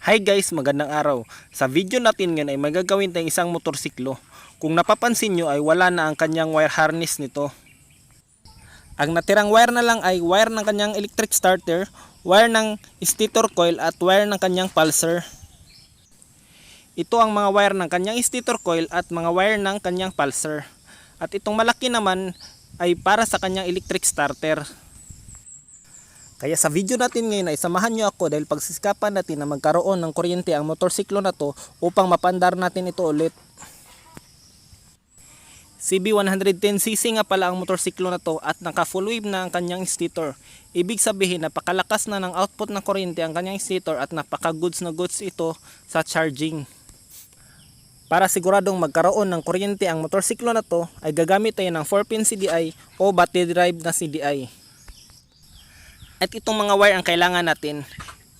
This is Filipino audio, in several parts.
Hi guys, magandang araw. Sa video natin ngayon ay magagawin tayong isang motorsiklo. Kung napapansin nyo ay wala na ang kanyang wire harness nito. Ang natirang wire na lang ay wire ng kanyang electric starter, wire ng stator coil at wire ng kanyang pulser. Ito ang mga wire ng kanyang stator coil at mga wire ng kanyang pulser. At itong malaki naman ay para sa kanyang electric starter. Kaya sa video natin ngayon ay samahan nyo ako dahil pagsisikapan natin na magkaroon ng kuryente ang motorsiklo na to upang mapandar natin ito ulit. CB110cc nga pala ang motorsiklo na to at naka full wave na ang kanyang stator. Ibig sabihin napakalakas na ng output ng kuryente ang kanyang stator at napaka goods na goods ito sa charging. Para siguradong magkaroon ng kuryente ang motorsiklo na to ay gagamit tayo ng 4-pin CDI o battery drive na CDI. At itong mga wire ang kailangan natin.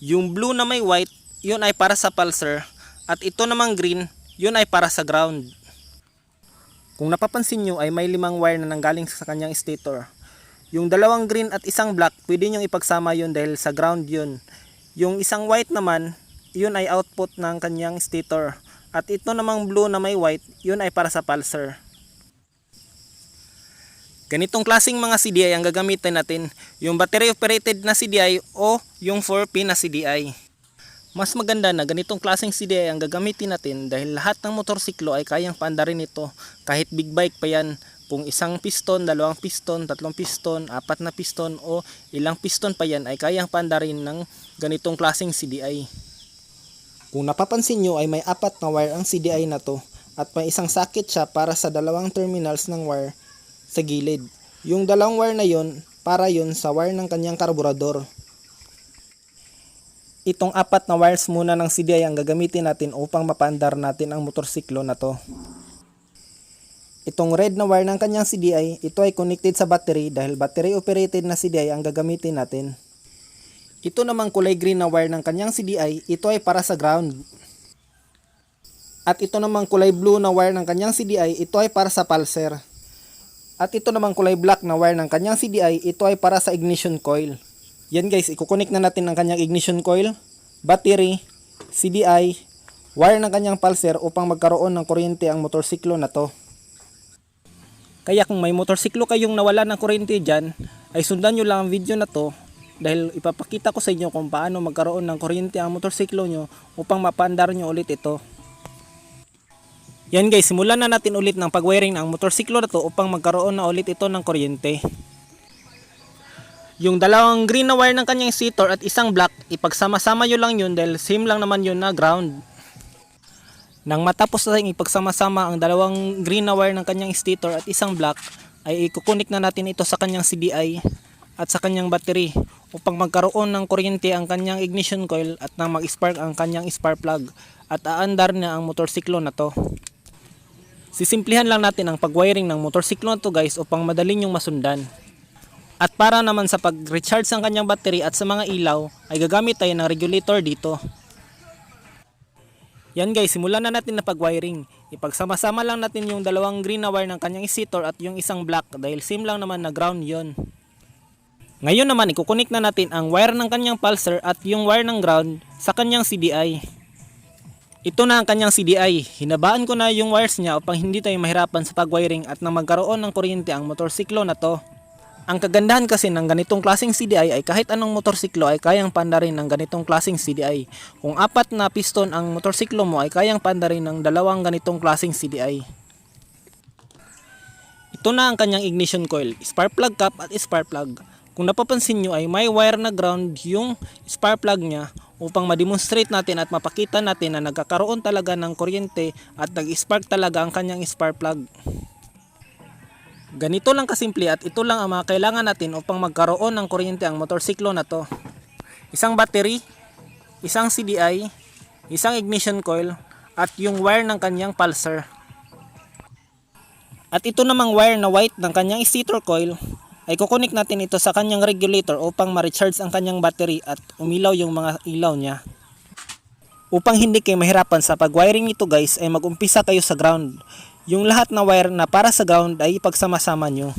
Yung blue na may white, yun ay para sa pulsar. At ito namang green, yun ay para sa ground. Kung napapansin nyo ay may limang wire na nanggaling sa kanyang stator. Yung dalawang green at isang black, pwede nyo ipagsama yun dahil sa ground yun. Yung isang white naman, yun ay output ng kanyang stator. At ito namang blue na may white, yun ay para sa pulsar. Ganitong klasing mga CDI ang gagamitin natin, yung battery operated na CDI o yung 4P na CDI. Mas maganda na ganitong klaseng CDI ang gagamitin natin dahil lahat ng motorsiklo ay kayang paandarin ito kahit big bike pa yan kung isang piston, dalawang piston, tatlong piston, apat na piston o ilang piston pa yan ay kayang paandarin ng ganitong klaseng CDI. Kung napapansin nyo ay may apat na wire ang CDI na to at may isang socket siya para sa dalawang terminals ng wire sa gilid. Yung dalawang wire na yon para yon sa wire ng kanyang karburador. Itong apat na wires muna ng CDI ang gagamitin natin upang mapaandar natin ang motorsiklo na to. Itong red na wire ng kanyang CDI, ito ay connected sa battery dahil battery operated na CDI ang gagamitin natin. Ito namang kulay green na wire ng kanyang CDI, ito ay para sa ground. At ito namang kulay blue na wire ng kanyang CDI, ito ay para sa pulser. At ito namang kulay black na wire ng kanyang CDI, ito ay para sa ignition coil. Yan guys, ikukonek na natin ang kanyang ignition coil, battery, CDI, wire ng kanyang pulser upang magkaroon ng kuryente ang motorsiklo na to. Kaya kung may motorsiklo kayong nawala ng kuryente dyan, ay sundan nyo lang ang video na to dahil ipapakita ko sa inyo kung paano magkaroon ng kuryente ang motorsiklo nyo upang mapandar nyo ulit ito. Yan guys, simulan na natin ulit ng pagwiring ng motorsiklo na to upang magkaroon na ulit ito ng kuryente. Yung dalawang green na wire ng kanyang stator at isang black, ipagsama-sama nyo lang yun dahil same lang naman yun na ground. Nang matapos natin ipagsama-sama ang dalawang green na wire ng kanyang stator at isang black, ay ikukunik na natin ito sa kanyang CDI at sa kanyang battery upang magkaroon ng kuryente ang kanyang ignition coil at nang mag-spark ang kanyang spark plug at aandar na ang motorsiklo na to. Sisimplihan lang natin ang pagwiring ng motorsiklo na to guys upang madali nyong masundan. At para naman sa pag-recharge ng kanyang battery at sa mga ilaw, ay gagamit tayo ng regulator dito. Yan guys, simulan na natin na pag-wiring. Ipagsama-sama lang natin yung dalawang green na wire ng kanyang stator at yung isang black dahil same lang naman na ground yon. Ngayon naman, ikukunik na natin ang wire ng kanyang pulsar at yung wire ng ground sa kanyang CDI. Ito na ang kanyang CDI. Hinabaan ko na yung wires niya upang hindi tayo mahirapan sa pag-wiring at nang magkaroon ng kuryente ang motorsiklo na to. Ang kagandahan kasi ng ganitong klaseng CDI ay kahit anong motorsiklo ay kayang pandarin ng ganitong klaseng CDI. Kung apat na piston ang motorsiklo mo ay kayang pandarin ng dalawang ganitong klaseng CDI. Ito na ang kanyang ignition coil, spark plug cap at spark plug. Kung napapansin nyo ay may wire na ground yung spark plug niya upang ma-demonstrate natin at mapakita natin na nagkakaroon talaga ng kuryente at nag-spark talaga ang kanyang spark plug. Ganito lang kasimple at ito lang ang mga kailangan natin upang magkaroon ng kuryente ang motorsiklo na to. Isang battery, isang CDI, isang ignition coil, at yung wire ng kanyang pulsar. At ito namang wire na white ng kanyang stator coil ay kukunik natin ito sa kanyang regulator upang ma-recharge ang kanyang battery at umilaw yung mga ilaw niya. Upang hindi kayo mahirapan sa pag-wiring nito guys ay mag-umpisa kayo sa ground. Yung lahat na wire na para sa ground ay ipagsama-sama nyo.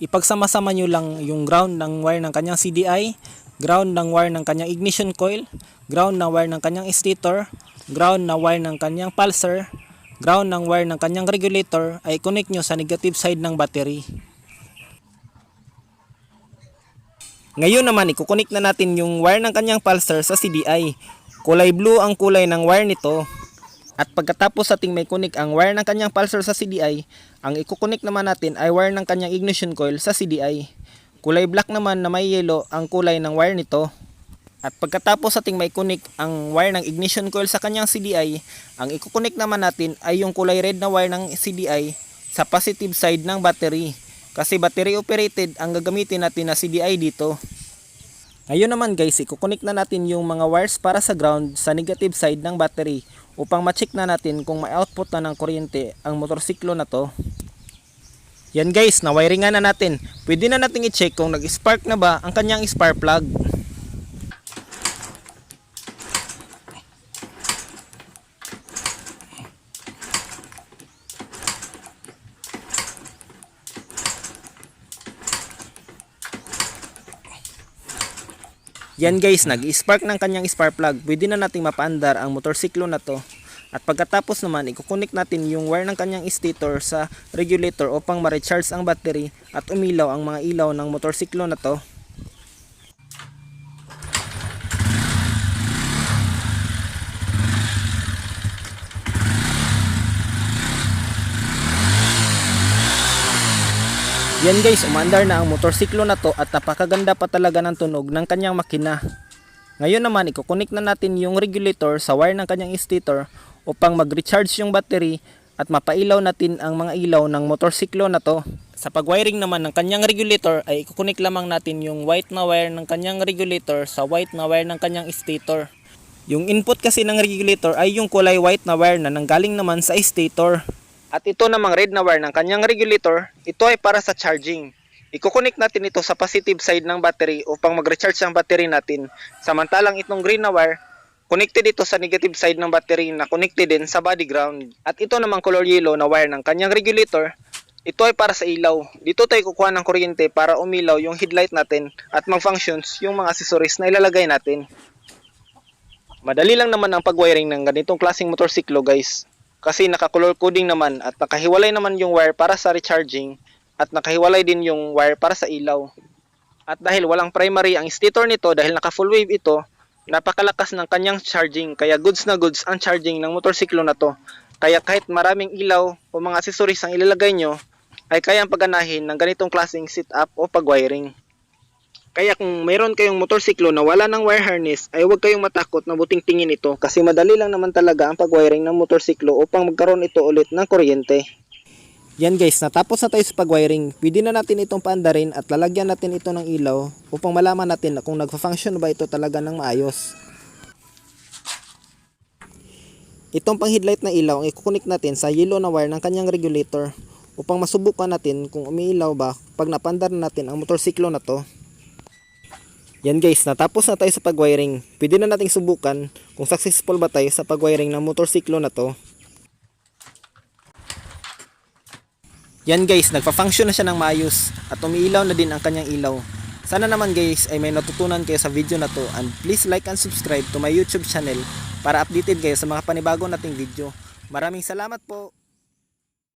Ipagsama-sama nyo lang yung ground ng wire ng kanyang CDI, ground ng wire ng kanyang ignition coil, ground na wire ng kanyang stator, ground na wire ng kanyang pulsar, ground ng wire ng kanyang regulator ay connect nyo sa negative side ng battery. Ngayon naman, ikukunik na natin yung wire ng kanyang pulsar sa CDI. Kulay blue ang kulay ng wire nito. At pagkatapos ating may kunik ang wire ng kanyang pulsar sa CDI, ang ikukunik naman natin ay wire ng kanyang ignition coil sa CDI. Kulay black naman na may yellow ang kulay ng wire nito. At pagkatapos ating may kunik ang wire ng ignition coil sa kanyang CDI, ang ikukunik naman natin ay yung kulay red na wire ng CDI sa positive side ng battery. Kasi battery operated ang gagamitin natin na CDI dito. Ngayon naman guys, ikukunik na natin yung mga wires para sa ground sa negative side ng battery upang ma-check na natin kung may output na ng kuryente ang motorsiklo na to. Yan guys, na-wiringan na natin. Pwede na natin i-check kung nag-spark na ba ang kanyang spark plug. Yan guys, nag-spark ng kanyang spark plug. Pwede na nating mapaandar ang motorsiklo na to. At pagkatapos naman, ikukunik natin yung wire ng kanyang stator sa regulator upang ma-recharge ang battery at umilaw ang mga ilaw ng motorsiklo na to. Yan guys, umandar na ang motorsiklo na to at napakaganda pa talaga ng tunog ng kanyang makina. Ngayon naman, ikukunik na natin yung regulator sa wire ng kanyang stator upang mag-recharge yung battery at mapailaw natin ang mga ilaw ng motorsiklo na to. Sa pag-wiring naman ng kanyang regulator ay ikukunik lamang natin yung white na wire ng kanyang regulator sa white na wire ng kanyang stator. Yung input kasi ng regulator ay yung kulay white na wire na nanggaling naman sa stator. At ito namang red na wire ng kanyang regulator, ito ay para sa charging. Ikukunik natin ito sa positive side ng battery upang mag-recharge ang battery natin. Samantalang itong green na wire, connected ito sa negative side ng battery na connected din sa body ground. At ito namang color yellow na wire ng kanyang regulator, ito ay para sa ilaw. Dito tayo kukuha ng kuryente para umilaw yung headlight natin at mag-functions yung mga accessories na ilalagay natin. Madali lang naman ang pag-wiring ng ganitong klaseng motorsiklo guys. Kasi naka-color coding naman at nakahiwalay naman yung wire para sa recharging at nakahiwalay din yung wire para sa ilaw. At dahil walang primary ang stator nito dahil naka full wave ito, napakalakas ng kanyang charging kaya goods na goods ang charging ng motorsiklo na to. Kaya kahit maraming ilaw o mga accessories ang ilalagay nyo, ay kayang paganahin ng ganitong klaseng setup o pag-wiring. Kaya kung mayroon kayong motorsiklo na wala ng wire harness, ay huwag kayong matakot na buting tingin ito kasi madali lang naman talaga ang pag-wiring ng motorsiklo upang magkaroon ito ulit ng kuryente. Yan guys, natapos na tayo sa pag-wiring. Pwede na natin itong paandarin at lalagyan natin ito ng ilaw upang malaman natin na kung nagfa-function ba ito talaga ng maayos. Itong pang headlight na ilaw ang ikukunik natin sa yellow na wire ng kanyang regulator upang masubukan natin kung umiilaw ba pag napandar na natin ang motorsiklo na to. Yan guys, natapos na tayo sa pag-wiring. Pwede na nating subukan kung successful ba tayo sa pag-wiring ng motorsiklo na to. Yan guys, nagpa-function na siya ng maayos at umiilaw na din ang kanyang ilaw. Sana naman guys ay may natutunan kayo sa video na to and please like and subscribe to my YouTube channel para updated kayo sa mga panibago nating video. Maraming salamat po!